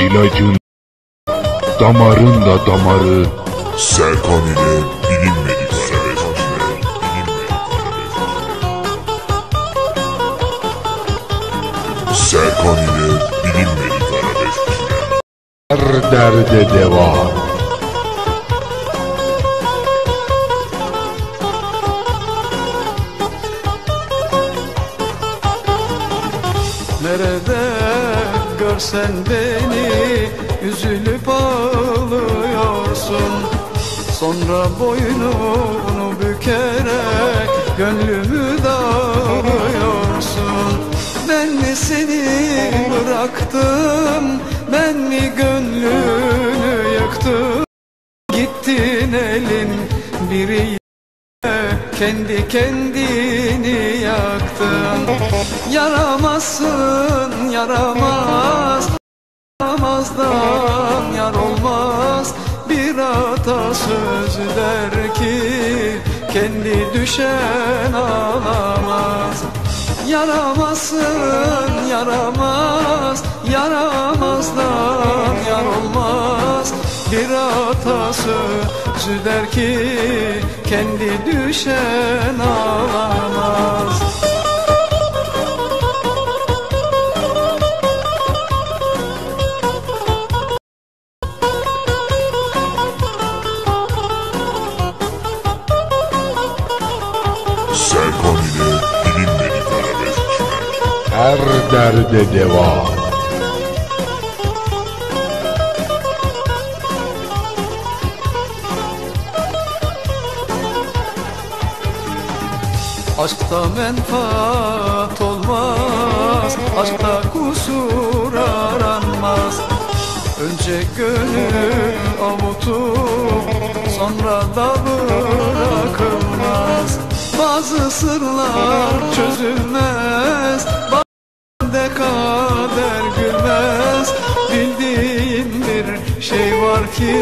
ilacın Damarın da damarı Serkan ile bilinmedik arabeskçiler. Serkan ile bilinmedik arabeskçiler. Her derde deva Nerede görsen beni üzülüp ağlıyorsun. Sonra boynunu bükerek gönlümü dağılıyorsun. Ben mi seni bıraktım? Ben mi gönlünü yıktım? Gittin elin biri kendi kendini yaktın Yaramazsın yaramaz. Yaramazdan yar olmaz. Bir atasöz der ki Kendi düşen ağlamaz Yaramazsın yaramaz. Yaramazdan yar olmaz. Bir atasözü der ki Kendi düşen ağlamaz Her derde deva. Aşkta menfaat olmaz Aşkta kusur aranmaz. Önce gönül avutup Sonra da bırakılmaz Bazı sırlar çözülmez kader gülmez. Bildiğim bir şey var ki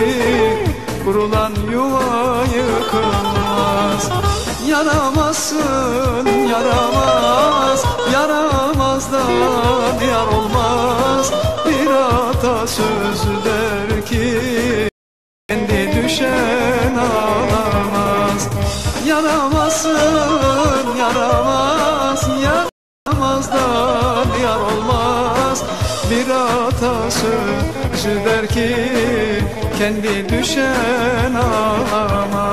Kurulan yuva yıkılmaz Yaramazsın yaramaz. Yaramazdan yar olmaz. Bir atasözü der ki Kendi düşen ağlamaz. Yaramazsın yaramaz. Yaramazdan Bir atasözü der ki Kendi düşen ağlamaz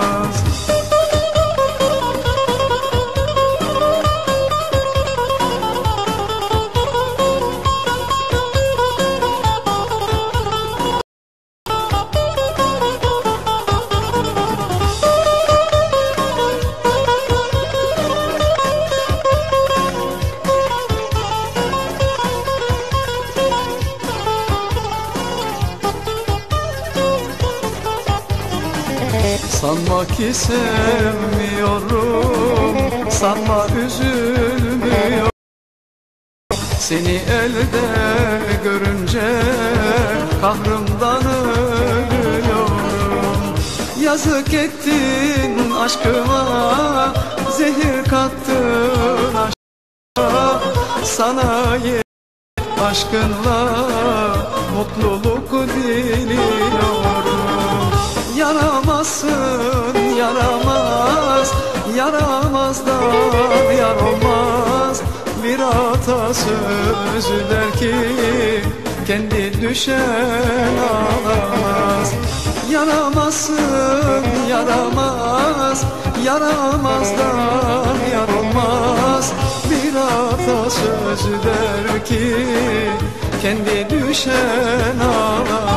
Sanma ki sevmiyorum Sanma üzülmüyorum. Seni elde görünce Kahrımdan ölüyorum. Yazık ettin aşkıma Zehir kattın aşkıma. Sana ye aşkınla Mutluluk diliyorum Yaramazdan yar olmaz Bir atasözü der ki Kendi düşen ağlamaz. Yaramazsın yaramaz. Yaramazdan yar olmaz Bir atasözü der ki Kendi düşen ağlamaz